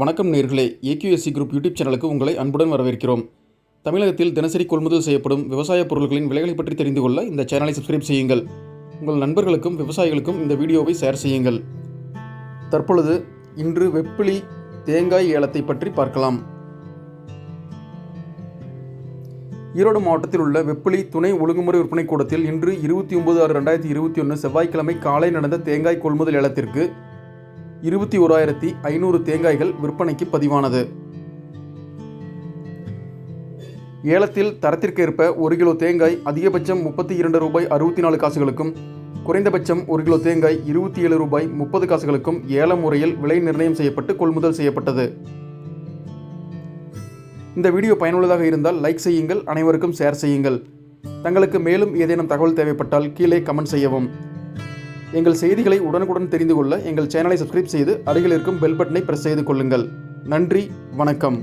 வணக்கம் நேர்களே. AQSC group YouTube சேனலுக்கு உங்களை அன்புடன் வரவேற்கிறோம். தமிழகத்தில் தினசரி கொள்முதல் செய்யப்படும் விவசாய பொருட்களின் விலைகளை பற்றி தெரிந்து கொள்ள இந்த சேனலை சப்ஸ்கிரைப் செய்யுங்கள். உங்கள் நண்பர்களுக்கும் விவசாயிகளுக்கும் இந்த வீடியோவை ஷேர் செய்யுங்கள். தற்பொழுது இன்று வெப்பிலி தேங்காய் ஏலத்தை பற்றி பார்க்கலாம். ஈரோடு மாவட்டத்தில் உள்ள வெப்பிலி துணை ஒழுங்குமுறை விற்பனை கூடத்தில் இன்று இருபத்தி ஒன்பது ஆறு ரெண்டாயிரத்தி இருபத்தி ஒன்று செவ்வாய்க்கிழமை காலை நடந்த தேங்காய் கொள்முதல் ஏலத்திற்கு இருபத்தி ஓராயிரத்தி ஐநூறு தேங்காய்கள் விற்பனைக்கு பதிவானது. ஏலத்தில் தரத்திற்கேற்ப ஒரு கிலோ தேங்காய் அதிகபட்சம் முப்பத்தி இரண்டு ரூபாய் அறுபத்தி நாலு காசுகளுக்கும் குறைந்தபட்சம் ஒரு கிலோ தேங்காய் இருபத்தி ஏழு ரூபாய் முப்பது காசுகளுக்கும் ஏல முறையில் விலை நிர்ணயம் செய்யப்பட்டு கொள்முதல் செய்யப்பட்டது. இந்த வீடியோ பயனுள்ளதாக இருந்தால் லைக் செய்யுங்கள் அனைவருக்கும் ஷேர் செய்யுங்கள். தங்களுக்கு மேலும் ஏதேனும் தகவல் தேவைப்பட்டால் கீழே கமெண்ட் செய்யவும். எங்கள் செய்திகளை உடனுக்குடன் தெரிந்து கொள்ள எங்கள் சேனலை சப்ஸ்கிரைப் செய்து அருகில் இருக்கும் பெல் பட்டனை பிரஸ் செய்து கொள்ளுங்கள். நன்றி வணக்கம்.